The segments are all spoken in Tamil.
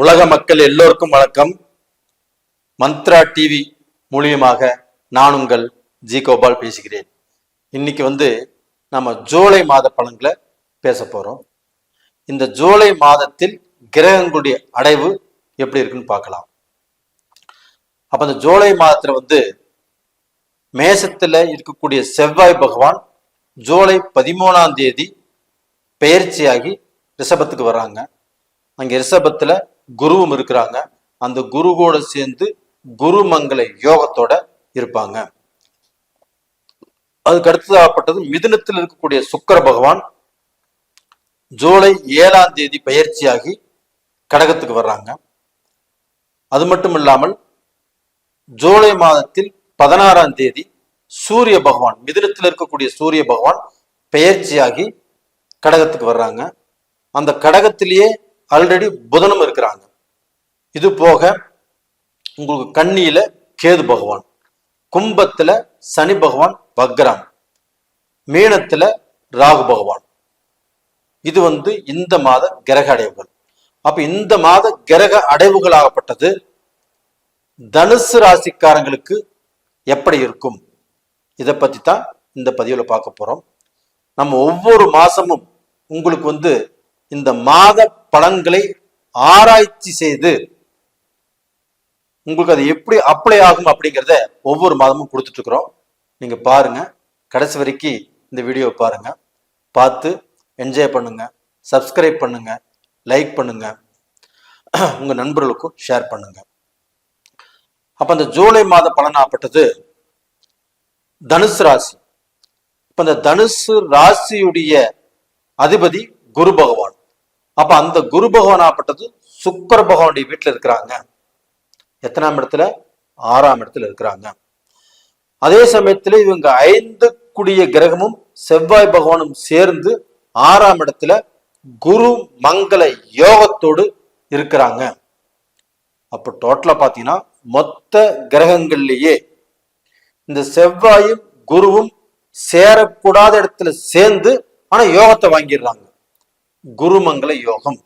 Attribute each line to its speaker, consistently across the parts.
Speaker 1: உலக மக்கள் எல்லோருக்கும் வணக்கம். மந்த்ரா டிவி மூலியமாக நான் உங்கள் ஜி கோபால் பேசுகிறேன். இன்னைக்கு வந்து நம்ம ஜூலை மாத பலன்களை பேச போறோம். இந்த ஜூலை மாதத்தில் கிரகங்களுடைய அடைவு எப்படி இருக்குன்னு பார்க்கலாம். அப்ப இந்த ஜூலை மாதத்துல வந்து மேசத்துல இருக்கக்கூடிய செவ்வாய் பகவான் ஜூலை பதிமூணாம் தேதி பெயர்ச்சியாகி ரிஷபத்துக்கு வர்றாங்க அங்கே ரிஷபத்தில் குருவும் இருக்கிறாங்க. அந்த குரு கூட சேர்ந்து குருமங்கல யோகத்தோட இருப்பாங்க. அதுக்கு அடுத்ததாகப்பட்டது மிதுனத்தில் இருக்கக்கூடிய சுக்கர பகவான் ஜூலை ஏழாம் தேதி பயிற்சியாகி கடகத்துக்கு வர்றாங்க. அது மட்டும் இல்லாமல் ஜூலை மாதத்தில் பதினாறாம் தேதி சூரிய பகவான் மிதுனத்தில் இருக்கக்கூடிய சூரிய பகவான் பெயர்ச்சியாகி கடகத்துக்கு வர்றாங்க. அந்த கடகத்திலேயே ஆல்ரெடி புதனும் இருக்கிறாங்க. இது போக உங்களுக்கு கண்ணியில கேது பகவான் கும்பத்துல சனி பகவான் வக்ரம் மீனத்துல ராகு பகவான். இது வந்து இந்த மாத கிரக அடைவுகள். அப்ப இந்த மாத கிரக அடைவுகளாகப்பட்டது தனுசு ராசிக்காரங்களுக்கு எப்படி இருக்கும்? இதை பத்தி தான் இந்த பதிவில் பார்க்க போறோம். நம்ம ஒவ்வொரு மாசமும் உங்களுக்கு வந்து இந்த மாத பலன்களை ஆராய்ச்சி செய்து உங்களுக்கு அது எப்படி அப்ளை ஆகும் அப்படிங்கிறத ஒவ்வொரு மாதமும் கொடுத்துட்டு இருக்கிறோம் நீங்க பாருங்க. கடைசி வரைக்கும் இந்த வீடியோவை பாருங்க. பார்த்து என்ஜாய் பண்ணுங்க. சப்ஸ்கிரைப் பண்ணுங்க. லைக் பண்ணுங்க. உங்க நண்பர்களுக்கும் ஷேர் பண்ணுங்க. அப்ப அந்த ஜூலை மாத பலனாப்பட்டது தனுசு ராசி. இப்ப இந்த தனுசு ராசியுடைய அதிபதி குரு பகவான். அப்ப அந்த குரு பகவானாப்பட்டது சுக்கர பகவானுடைய வீட்டுல இருக்கிறாங்க. எத்தனாம் இடத்துல? ஆறாம் இடத்துல இருக்கிறாங்க. அதே சமயத்துல இவங்க ஐந்து குடிய கிரகமும் செவ்வாய் பகவானும் சேர்ந்து ஆறாம் இடத்துல குரு மங்கள யோகத்தோடு இருக்கிறாங்க. அப்ப டோட்டலா பாத்தீங்கன்னா மொத்த கிரகங்கள்லயே இந்த செவ்வாயும் குருவும் சேரக்கூடாத இடத்துல சேர்ந்து ஆனா யோகத்தை வாங்கிடுறாங்க. குருமங்கல யோகம்.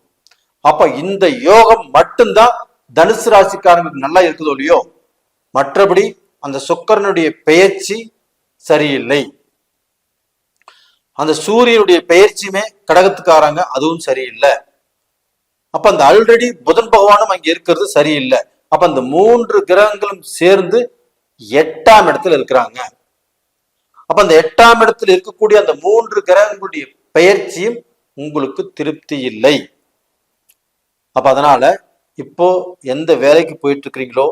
Speaker 1: அப்ப இந்த யோகம் மட்டும்தான் தனுசு ராசிக்காரங்களுக்கு நல்லா இருக்குதோ இல்லையோ மற்றபடி அந்த சுக்கரனுடைய பெயர்ச்சி சரியில்லை. அந்த சூரியனுடைய பெயர்ச்சியுமே கடகத்துக்காரங்க அதுவும் சரியில்லை. அப்ப அந்த ஆல்ரெடி புதன் பகவானும் அங்க இருக்கிறது சரியில்லை. அப்ப அந்த மூன்று கிரகங்களும் சேர்ந்து எட்டாம் இடத்துல இருக்கிறாங்க. அப்ப அந்த எட்டாம் இடத்துல இருக்கக்கூடிய அந்த மூன்று கிரகங்களுடைய பெயர்ச்சியும் உங்களுக்கு திருப்தி இல்லை. அப்போ அதனால இப்போ எந்த வேலைக்கு போயிட்டு இருக்கிறீங்களோ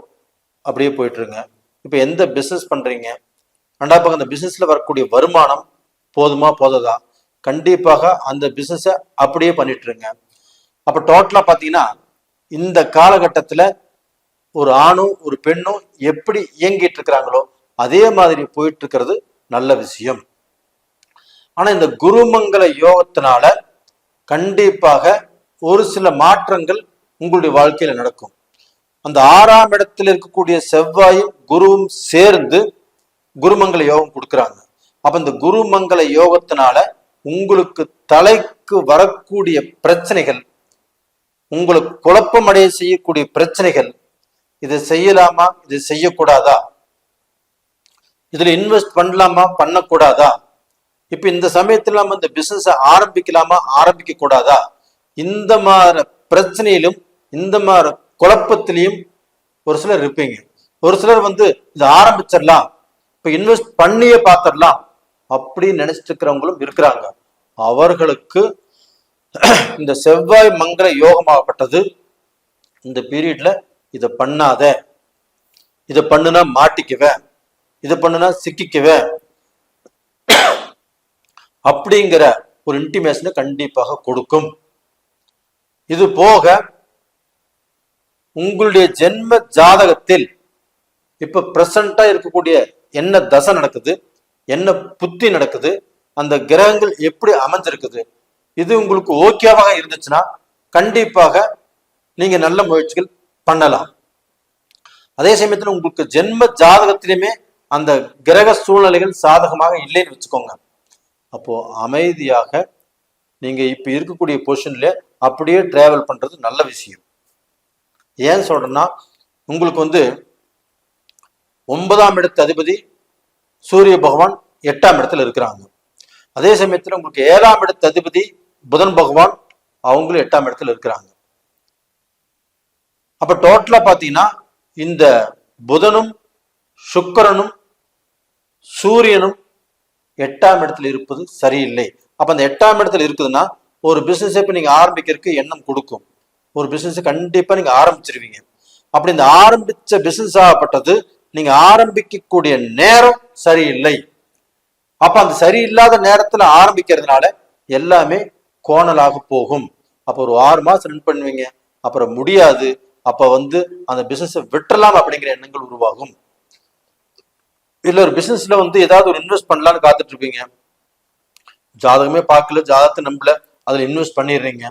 Speaker 1: அப்படியே போயிட்டுருங்க. இப்போ எந்த பிசினஸ் பண்றீங்க? ரெண்டாவது பக்கம் அந்த பிசினஸ்ல வரக்கூடிய வருமானம் போதுமா போததா? கண்டிப்பாக அந்த பிஸ்னஸை அப்படியே பண்ணிட்டுருங்க. அப்போ டோட்டலாக டோட்டலா இந்த காலகட்டத்துல ஒரு ஆணும் ஒரு பெண்ணும் எப்படி இயங்கிட்டு இருக்கிறாங்களோ அதே மாதிரி போயிட்டு இருக்கிறது நல்ல விஷயம். ஆனால் இந்த குருமங்கல யோகத்தினால கண்டிப்பாக ஒரு சில மாற்றங்கள் உங்களுடைய வாழ்க்கையில நடக்கும். அந்த ஆறாம் இடத்தில் இருக்கக்கூடிய செவ்வாயும் குருவும் சேர்ந்து குருமங்கல யோகம் கொடுக்குறாங்க. அப்ப இந்த குருமங்கல யோகத்தினால உங்களுக்கு தலைக்கு வரக்கூடிய பிரச்சனைகள் உங்களுக்கு குழப்பம் அடைய செய்யக்கூடிய பிரச்சனைகள் இதை செய்யலாமா இதை செய்யக்கூடாதா? இதுல இன்வெஸ்ட் பண்ணலாமா பண்ணக்கூடாதா? இப்ப இந்த சமயத்துல நம்ம இந்த பிசினஸ் ஆரம்பிக்கலாமா? ஆரம்பிக்க கூடாதா இந்த மாதிரி பிரச்சனையிலும் இந்த மாதிரி குழப்பத்திலையும் ஒரு சிலர் இருப்பீங்க. ஒரு சிலர் வந்து இதை ஆரம்பிச்சிடலாம். இப்ப இன்வெஸ்ட் பண்ணியே பார்த்துடலாம் அப்படின்னு நினைச்சிட்டு இருக்கிறவங்களும் இருக்கிறாங்க. அவர்களுக்கு இந்த செவ்வாய் மங்கள யோகமாகப்பட்டது. இந்த பீரியட்ல இதை பண்ணாத. இதை பண்ணுனா மாட்டிக்குவேன் இதை பண்ணுனா சிக்கிக்குவேன் அப்படிங்கிற ஒரு இன்டிமேஷனை கண்டிப்பாக கொடுக்கும். இது போக உங்களுடைய ஜென்ம ஜாதகத்தில் இப்ப பிரசண்டா இருக்கக்கூடிய என்ன தசை நடக்குது என்ன புத்தி நடக்குது அந்த கிரகங்கள் எப்படி அமைஞ்சிருக்குது இது உங்களுக்கு ஓகேவாக இருந்துச்சுன்னா கண்டிப்பாக நீங்க நல்ல முயற்சிகள் பண்ணலாம். அதே சமயத்துல உங்களுக்கு ஜென்ம ஜாதகத்திலுமே அந்த கிரக சூழ்நிலைகள் சாதகமாக இல்லைன்னு வச்சுக்கோங்க. அப்போ அமைதியாக நீங்க இப்ப இருக்கக்கூடிய பொசிஷன்ல அப்படியே டிராவல் பண்றது நல்ல விஷயம். ஏன் சொல்றேன்னா உங்களுக்கு வந்து ஒன்பதாம் இடத்து அதிபதி சூரிய பகவான் எட்டாம் இடத்துல இருக்கிறாங்க. அதே சமயத்தில் உங்களுக்கு ஏழாம் இடத்து அதிபதி புதன் பகவான் அவங்களும் எட்டாம் இடத்துல இருக்கிறாங்க. அப்ப டோட்டலா பாத்தீங்கன்னா இந்த புதனும் சுக்கரனும் சூரியனும் எட்டாம் இடத்துல இருப்பது சரியில்லை. அப்ப அந்த எட்டாம் இடத்துல இருக்குதுன்னா ஒரு பிசினஸ் இப்போ நீங்க ஆரம்பிக்கிறதுக்கு எண்ணம் கொடுக்கும். ஒரு பிஸ்னஸ் கண்டிப்பா நீங்க ஆரம்பிச்சிருவீங்க. அப்படி இந்த ஆரம்பிச்ச பிசினஸ் ஆகப்பட்டது நீங்க ஆரம்பிக்கக்கூடிய நேரம் சரியில்லை. அப்ப அந்த சரியில்லாத நேரத்துல ஆரம்பிக்கிறதுனால எல்லாமே கோணலாக போகும். அப்போ ஒரு ஆறு மாசம் ரன் பண்ணுவீங்க. அப்புறம் முடியாது. அப்ப வந்து அந்த பிஸ்னஸை விட்டுறலாம் அப்படிங்கிற எண்ணங்கள் உருவாகும். இதில் ஒரு பிசினஸ்ல வந்து ஏதாவது ஒரு இன்வெஸ்ட் பண்ணலாம்னு காத்துட்டு இருப்பீங்க ஜாதகமே பார்க்கல ஜாதகத்தை நம்பல அதுல இன்வெஸ்ட் பண்ணிடுறீங்க.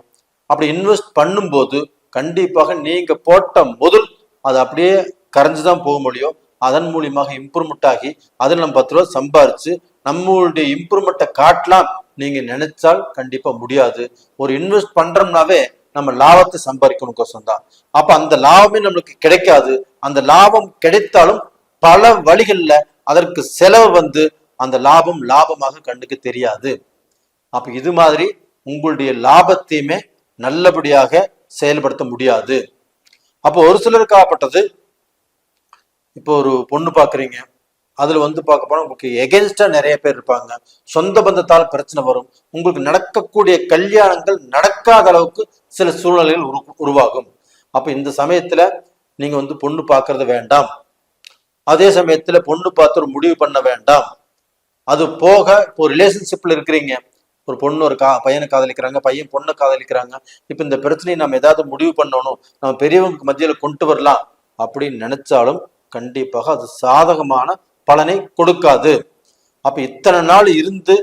Speaker 1: அப்படி இன்வெஸ்ட் பண்ணும்போது கண்டிப்பாக நீங்க போட்ட முதல் அது அப்படியே கரைஞ்சுதான் போக முடியும். அதன் மூலியமாக இம்ப்ரூவ்மெண்ட் ஆகி அதில் நம்ம பத்து ரூபா சம்பாரிச்சு நம்மளுடைய இம்ப்ரூவ்மெண்ட்டை காட்டலாம். நீங்க நினைச்சால் கண்டிப்பா முடியாது. ஒரு இன்வெஸ்ட் பண்றோம்னாவே நம்ம லாபத்தை சம்பாதிக்கணும் கோசம் தான். அப்ப அந்த லாபமே நம்மளுக்கு கிடைக்காது. அந்த லாபம் கிடைத்தாலும் பல வழிகளில் அதற்கு செலவு வந்து அந்த லாபம் லாபமாக கண்ணுக்கு தெரியாது. அப்ப இது மாதிரி உங்களுடைய லாபத்தையுமே நல்லபடியாக செயல்படுத்த முடியாது. அப்போ ஒரு சிலருக்கு ஆப்பட்டது இப்போ ஒரு பொண்ணு பாக்குறீங்க அதுல வந்து பார்க்க போனா உங்களுக்கு எகென்ஸ்டா நிறைய பேர் இருப்பாங்க. சொந்த பந்தத்தால் பிரச்சனை வரும். உங்களுக்கு நடக்கக்கூடிய கல்யாணங்கள் நடக்காத அளவுக்கு சில சூழ்நிலைகள் உரு உருவாகும். அப்ப இந்த சமயத்துல நீங்க வந்து பொண்ணு பார்க்கறது வேண்டாம். அதே சமயத்துல பொண்ணு பார்த்து ஒரு முடிவு பண்ண வேண்டாம். அது போக இப்போ ரிலேஷன்ஷிப்ல இருக்கிறீங்க. ஒரு பொண்ணு ஒரு கா பையனை காதலிக்கிறாங்க பையன் பொண்ணை காதலிக்கிறாங்க. இப்ப இந்த பிரச்சனையை நம்ம ஏதாவது முடிவு பண்ணணும். நம்ம பெரியவங்க மத்தியில கொண்டு வரலாம் அப்படின்னு நினைச்சாலும் கண்டிப்பாக அது சாதகமான பலனை கொடுக்காது. அப்ப இத்தனை நாள் இருந்து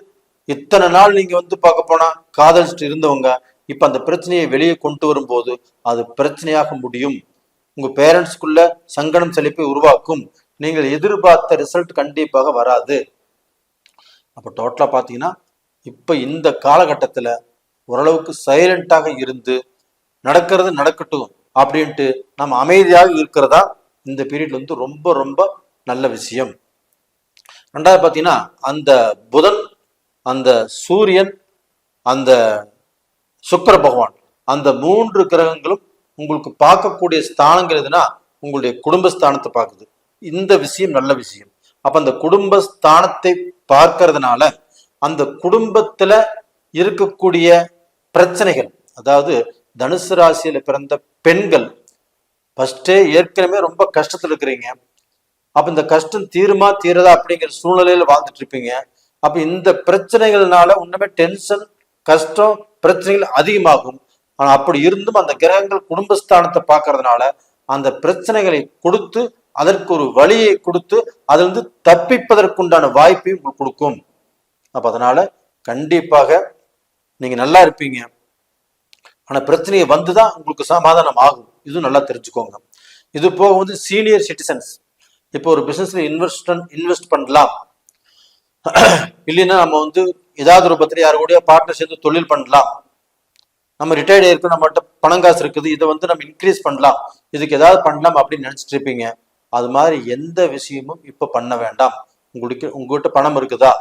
Speaker 1: இத்தனை நாள் நீங்க வந்து பார்க்க போனா காதலிச்சுட்டு இருந்தவங்க இப்ப அந்த பிரச்சனையை வெளியே கொண்டு வரும்போது அது பிரச்சனையாக முடியும். உங்க பேரண்ட்ஸ்க்குள்ள சங்கடம் செழிப்பை உருவாக்கும். நீங்கள் எதிர்பார்த்த ரிசல்ட் கண்டிப்பாக வராது. அப்போ டோட்டலாக பார்த்தீங்கன்னா இப்போ இந்த காலகட்டத்தில் ஓரளவுக்கு சைலண்டாக இருந்து நடக்கிறது நடக்கட்டும் அப்படின்ட்டு நம்ம அமைதியாக இருக்கிறதா இந்த பீரியட் வந்து ரொம்ப ரொம்ப நல்ல விஷயம். ரெண்டாவது பார்த்தீங்கன்னா அந்த புதன் அந்த சூரியன் அந்த சுக்கர பகவான் அந்த மூன்று கிரகங்களும் உங்களுக்கு பார்க்கக்கூடிய ஸ்தானங்கள் எதுனா உங்களுடைய குடும்பஸ்தானத்தை பார்க்குது. இந்த விஷயம் நல்ல விஷயம். அப்ப அந்த குடும்பஸ்தானத்தை பார்க்கறதுனால அந்த குடும்பத்துல இருக்கக்கூடிய பிரச்சனைகள் அதாவது தனுசு ராசியில பிறந்த பெண்கள் ஃபர்ஸ்டே ஏற்கனவே ரொம்ப கஷ்டத்துல இருக்கிறீங்க. அப்ப இந்த கஷ்டம் தீருமா தீரதா அப்படிங்கிற சூழ்நிலையில வாழ்ந்துட்டு இருப்பீங்க. அப்ப இந்த பிரச்சனைகள்னால உண்மையே டென்ஷன் கஷ்டம் பிரச்சனைகள் அதிகமாகும். ஆனா அப்படி இருந்தும் அந்த கிரகங்கள் குடும்பஸ்தானத்தை பார்க்கறதுனால அந்த பிரச்சனைகளை கொடுத்து அதற்கு ஒரு வழியை கொடுத்து அதிலிருந்து தப்பிப்பதற்குண்டான வாய்ப்பையும் உங்களுக்கு கொடுக்கும். அப்ப அதனால கண்டிப்பாக நீங்க நல்லா இருப்பீங்க. ஆனா பிரச்சனையை வந்துதான் உங்களுக்கு சமாதானம் ஆகும். இதுவும் நல்லா தெரிஞ்சுக்கோங்க. இது போக வந்து சீனியர் சிட்டிசன்ஸ் இப்போ ஒரு பிசினஸ்ல இன்வெஸ்ட் இன்வெஸ்ட் பண்ணலாம். இல்லைன்னா நம்ம வந்து ஏதாவது ரூபத்துல யாரு கூட பார்ட்னர் சேர்ந்து தொழில் பண்ணலாம். நம்ம ரிட்டையர்ட் ஆயிருக்கு நம்மகிட்ட பணம் காசு இருக்குது இதை வந்து நம்ம இன்க்ரீஸ் பண்ணலாம். இதுக்கு ஏதாவது பண்ணலாம் அப்படின்னு நினைச்சிட்டு இருப்பீங்க. அது மாதிரி எந்த விஷயமும் இப்போ பண்ண வேண்டாம். உங்களுக்கு உங்ககிட்ட பணம் இருக்குதா?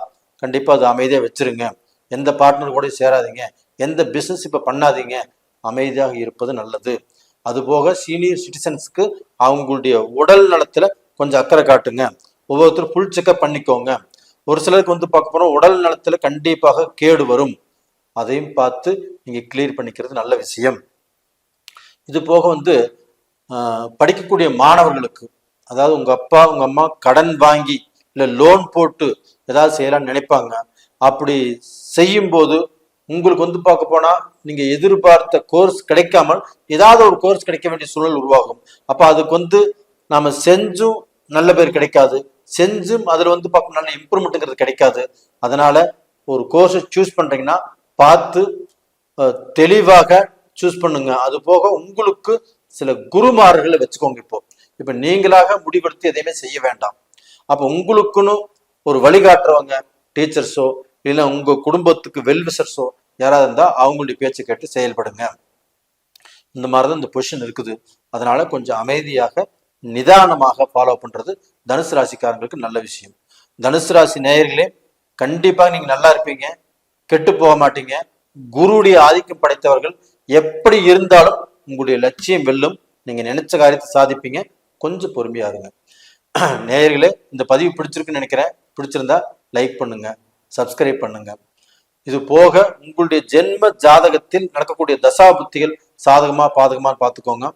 Speaker 1: கண்டிப்பாக அது அமைதியாக வச்சுருங்க. எந்த பார்ட்னர் கூட சேராதீங்க. எந்த பிஸ்னஸ் இப்போ பண்ணாதீங்க. அமைதியாக இருப்பது நல்லது. அதுபோக சீனியர் சிட்டிசன்ஸ்க்கு அவங்களுடைய உடல் நலத்தில் கொஞ்சம் அக்கறை காட்டுங்க. ஒவ்வொருத்தரும் ஃபுல் செக்அப் பண்ணிக்கோங்க. ஒரு சிலருக்கு வந்து பார்க்க போகிறோம் உடல் நலத்தில் கண்டிப்பாக கேடு வரும். அதையும் பார்த்து நீங்கள் கிளியர் பண்ணிக்கிறது நல்ல விஷயம். இது போக வந்து படிக்கக்கூடிய மாணவர்களுக்கு அதாவது உங்க அப்பா உங்க அம்மா கடன் வாங்கி இல்ல லோன் போட்டு ஏதாவது செய்யலாம்னு நினைப்பாங்க. அப்படி செய்யும்போது உங்களுக்கு வந்து பார்க்க போனா நீங்க எதிர்பார்த்த கோர்ஸ் கிடைக்காமல் ஏதாவது ஒரு கோர்ஸ் கிடைக்க வேண்டிய சூழல் உருவாகும். அப்ப அதுக்கு வந்து நாம செஞ்சும் நல்ல பேர் கிடைக்காது. செஞ்சும் அதுல வந்து பார்க்க நல்ல இம்ப்ரூவ்மெண்ட்டுங்கிறது கிடைக்காது. அதனால ஒரு கோர்ஸை சூஸ் பண்றீங்கன்னா பார்த்து தெளிவாக சூஸ் பண்ணுங்க. அது போக உங்களுக்கு சில குருமார்களை வச்சுக்கோங்க இப்போ. இப்ப நீங்களாக முடிவெடுத்து எதையுமே செய்ய வேண்டாம். அப்ப உங்களுக்குன்னு ஒரு வழிகாட்டுறவங்க டீச்சர்ஸோ இல்ல உங்க குடும்பத்துக்கு வெல்விசர்ஸோ யாராவது இருந்தா அவங்களுடைய பேச்சு கேட்டு செயல்படுங்க. இந்த மாதிரி தான் இந்த பொசிஷன் இருக்குது. அதனால கொஞ்சம் அமைதியாக நிதானமாக ஃபாலோ பண்றது தனுசு ராசிக்காரங்களுக்கு நல்ல விஷயம். தனுசு ராசி நேயர்களே கண்டிப்பாக நீங்க நல்லா இருப்பீங்க. கெட்டு போக மாட்டீங்க. குருடைய ஆதிக்கம் படைத்தவர்கள் எப்படி இருந்தாலும் உங்களுடைய லட்சியம் வெல்லும். நீங்க நினைச்ச காரியத்தை சாதிப்பீங்க. கொஞ்சம் பொறுமையாக இருங்க நேயர்களே இந்த பதிவு பிடிச்சிருக்குன்னு நினைக்கிறேன். பிடிச்சிருந்தா லைக் பண்ணுங்க சப்ஸ்கிரைப் பண்ணுங்க. இது போக உங்களுடைய ஜென்ம ஜாதகத்தில் நடக்கக்கூடிய தசா புத்திகள் சாதகமா பாதகமானு பார்த்துக்கோங்க.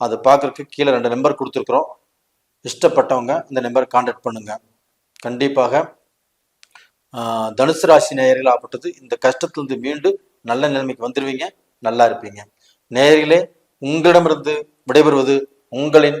Speaker 1: அது பார்க்கறதுக்கு கீழே ரெண்டு நம்பர் கொடுத்துருக்குறோம். இஷ்டப்பட்டவங்க இந்த நம்பரை காண்டாக்ட் பண்ணுங்க. கண்டிப்பாக தனுசு ராசி நேயர்கள் ஆப்பட்டது இந்த கஷ்டத்திலிருந்து மீண்டு நல்ல நிலைமைக்கு வந்துடுவீங்க நல்லா இருப்பீங்க. நேயர்களே உங்களிடமிருந்து விடைபெறுவது உங்களின்